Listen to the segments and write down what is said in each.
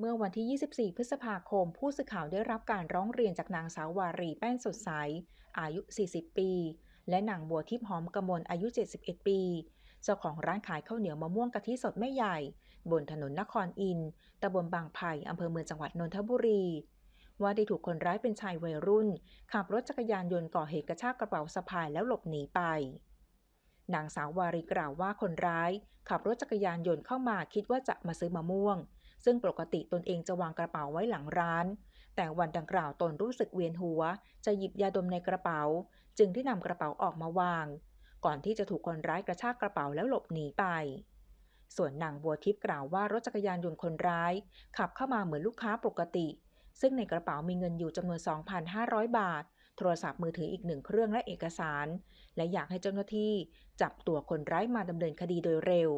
เมื่อวันที่ 24 พฤษภาคม ผู้สื่อข่าวได้รับการร้องเรียนจากนางสาววารีแป้นสดใส อายุ 40 ปี และนางบัวทิพย์หอมกมลอายุ 71 ปี เจ้าของร้านขายข้าวเหนียวมะม่วงกะทิสดแม่ใหญ่ บนถนนนครอินตำบลบางไผ่อำเภอเมืองจังหวัดนนทบุรี ว่าได้ถูกคนร้ายเป็นชายวัยรุ่น ขับรถจักรยานยนต์ก่อเหตุกระชากกระเป๋าสะพายแล้วหลบหนีไป นางสาววารีกล่าวว่าคนร้าย ขับรถจักรยานยนต์เข้ามาคิดว่าจะมาซื้อมะม่วง ซึ่งปกติตนเองจะวางกระเป๋าไว้หลังร้าน แต่วันดังกล่าวตนรู้สึกเวียนหัว จะหยิบยาดมในกระเป๋า จึงได้นำกระเป๋าออกมาวาง ก่อนที่จะถูกคนร้ายกระชากกระเป๋าแล้วหลบหนีไป ส่วนนางบัวทิพย์กล่าวว่ารถจักรยานยนต์คนร้าย ขับเข้ามาเหมือนลูกค้าปกติ ซึ่งในกระเป๋ามีเงินอยู่จำนวน 2,500 บาท โทรศัพท์มือถืออีกหนึ่งเครื่องและเอกสาร และอยากให้เจ้าหน้าที่จับตัวคนร้ายมาดำเนินคดีโดยเร็ว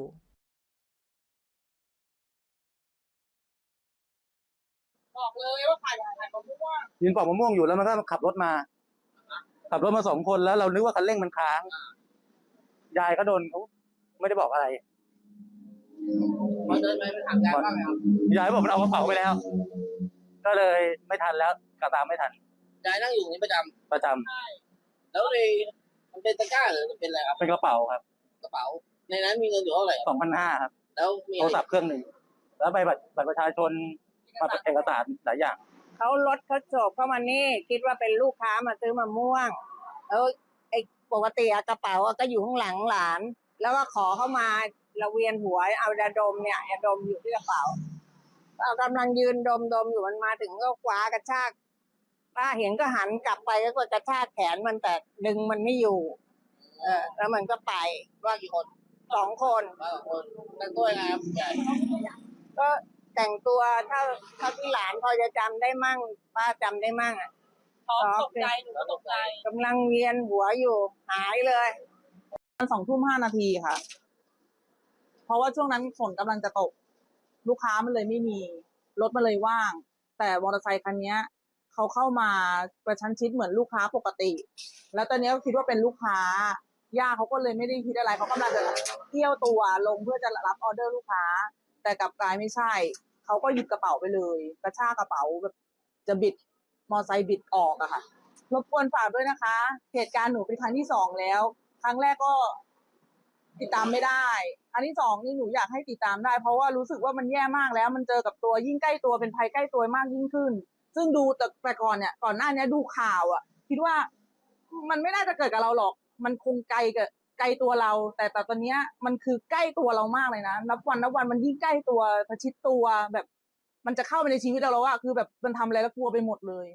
บอกเลยว่าขายขายมะม่วงยืนปอกมะม่วงอยู่แล้วมันก็ขับรถมา ขับรถมาสองคนแล้วเรานึกว่าคันเร่งมันค้าง ยายก็โดนเขาไม่ได้บอกอะไรพอเดินไปมันถามยายว่าไงครับยายบอกมันเอากระเป๋าไปแล้ว ก็เลยไม่ทันแล้วกระตามไม่ทัน ยายนั่งอยู่นี่ประจประจำำแล้วเลยมันเป็นตะกร้าหรือมันเป็นอะไรครับเป็นกระเป๋าครับกระเป๋า ในนั้นมีเงินอยู่เท่าไหร่สองพันห้าครับ แล้วมีโทอะรไรศัพท์เครื่องหนึ่ง แล้วใบบัตรบัตรประชาชนมาเอกสารหลายอย่าง เขารถเขาโฉบเข้ามานี่ คิดว่าเป็นลูกค้ามาซื้อมะม่วง แล้วไอ้ปกติอะกระเป๋าอะก็อยู่ข้างหลังหลาน แล้วก็ขอเข้ามาระเวียนหัวเอายาดมเนี่ยยาดมอยู่ที่กระเป๋าเรากำลังยืนดมดมอยู่มันมาถึงก็คว้ากระชาก ป้าเห็นก็หันกลับไปแล้วก็กระชากแขนมันแต่ดึงมันไม่อยู่ เออ แล้วมันก็ไปว่ากี่คนสองคนว่าสองคนนั่งตัวยังไงครับยายก็แต่งตัวเท่าเท่าที่หลานพอจะจำได้มั่งป้าจำได้มั่งอะท้องตกใจหนูก็ตกใจ กำลังเวียนหัวอยู่ หายเลย ตอนสองทุ่มห้านาทีค่ะ เพราะว่าช่วงนั้นฝนกำลังจะตก ลูกค้ามันเลยไม่มี รถมันเลยว่าง แต่มอเตอร์ไซคันเนี้ย เขาเข้ามากระชันชิดเหมือนลูกค้าปกติ แล้วตอนนี้ก็คิดว่าเป็นลูกค้าย่าเขาก็เลยไม่ได้คิดอะไรเขากำลังจะเที่ยวตัวลงเพื่อจะรับออเดอร์ลูกค้า แต่กลับกลายไม่ใช่ เขาก็หยิบกระเป๋าไปเลย กระชากกระเป๋าแบบจะบิดมอไซค์บิดออกอะค่ะรบกวนฝากด้วยนะคะ เหตุการณ์หนูเป็นครั้งที่สองแล้ว ครั้งแรกก็ติดตามไม่ได้ อันที่สองนี่หนูอยากให้ติดตามได้ เพราะว่ารู้สึกว่ามันแย่มากแล้ว มันเจอกับตัวยิ่งใกล้ตัวเป็นภัยใกล้ตัวมากยิ่งขึ้น ซึ่งดูแต่แต่ก่อนเนี่ยก่อนหน้านี้ดูข่าวอะคิดว่ามันไม่น่าจะเกิดกับเราหรอก มันคงไกลกับไกลตัวเรา แต่แต่ตอนนี้มันคือใกล้ตัวเรามากเลยนะนับวันนับวันมันยิ่งใกล้ตัวประชิดตัวแบบ มันจะเข้าไปในชีวิตเราแล้วอะคือแบบมันทำอะไรแล้วกลัวไปหมดเลย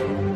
Thank you.